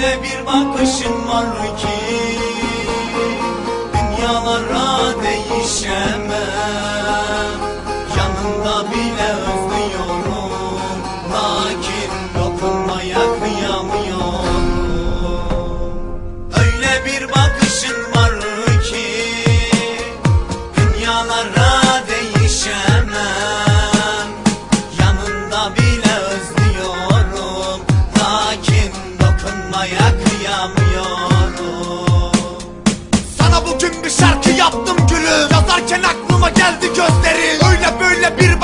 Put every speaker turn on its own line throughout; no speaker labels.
Öyle bir bakışın var ki Dünyalara değişemem. Yanında bile özlüyorum Lakin dokunmaya kıyamıyorum. Öyle bir bakışın var ki Dünyalara
Sana bugün bir şarkı yaptım gülüm. Yazarken aklıma geldi gözlerin. Öyle böyle bir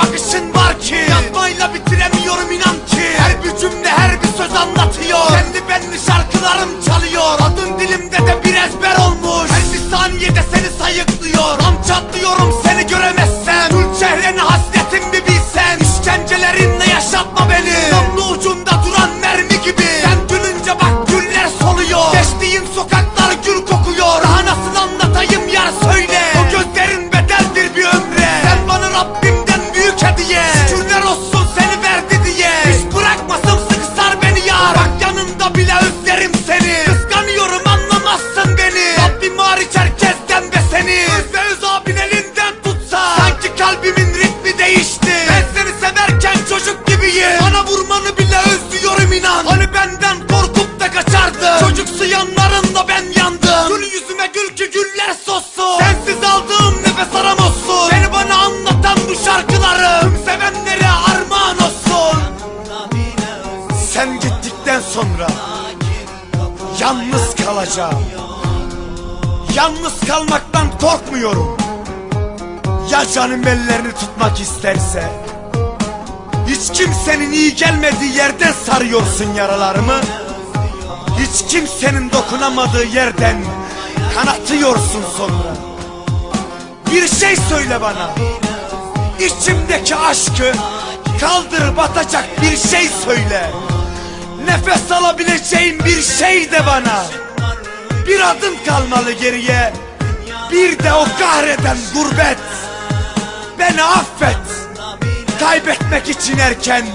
Sen gittikten sonra Yalnız kalacağım. Yalnız kalmaktan korkmuyorum. Ya canım ellerini tutmak isterse? Hiç kimsenin iyi gelmediği yerden sarıyorsun yaralarımı. Hiç kimsenin dokunamadığı yerden Kanatıyorsun sonra. Bir şey söyle bana. İçimdeki aşkı Kaldır batacak bir şey söyle Nefes alabileceğim bir şey de bana. Bir adım kalmalı geriye. Bir de o kahreden gurbet. Beni affet. Kaybetmek için erken.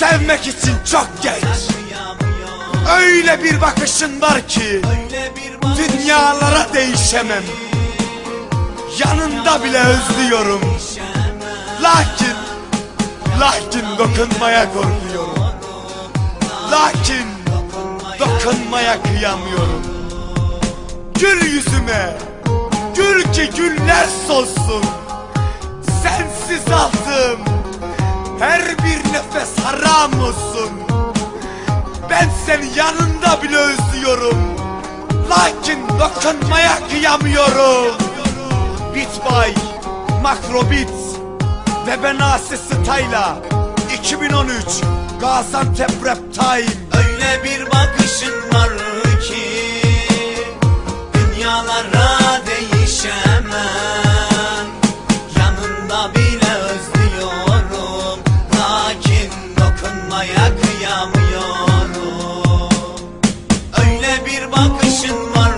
Sevmek için çok geç. Öyle bir bakışın var ki Dünyalara değişemem. Yanında bile özlüyorum. Lakin Lakin dokunmaya korkuyorum Lakin Dokunmaya kıyamıyorum. Gül yüzüme Gül ki güller solsun. Sensiz aldım Her bir nefes haram olsun. Ben seni yanında bile özlüyorum. Lakin dokunmaya kıyamıyorum. Bit by Makrobit Ve ben Asi Style'a 2013 Gaziantep Rap Time
Öyle bir bakışın var ki Dünyalara değişemem. Yanında bile özlüyorum Lakin dokunmaya kıyamıyorum. Öyle bir bakışın var